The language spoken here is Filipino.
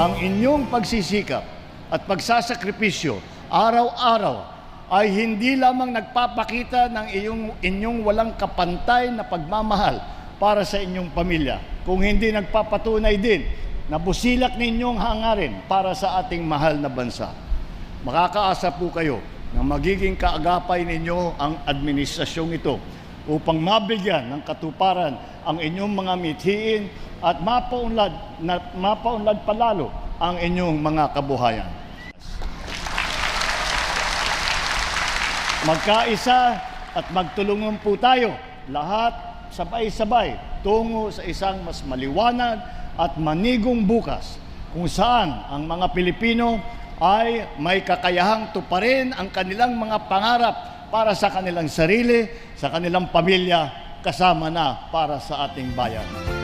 ang inyong pagsisikap at pagsasakripisyo araw-araw ay hindi lamang nagpapakita ng iyong, inyong walang kapantay na pagmamahal para sa inyong pamilya, kung hindi nagpapatunay din na busilak ninyong hangarin para sa ating mahal na bansa. Makakaasa po kayo na magiging kaagapay ninyo ang administrasyong ito upang mabigyan ng katuparan ang inyong mga mithiin at mapaunlad, na, mapaunlad palalo ang inyong mga kabuhayan. Magkaisa at magtulungan po tayo lahat sabay-sabay tungo sa isang mas maliwanag at manigong bukas kung saan ang mga Pilipino ay may kakayahang tuparin ang kanilang mga pangarap para sa kanilang sarili, sa kanilang pamilya, kasama na para sa ating bayan.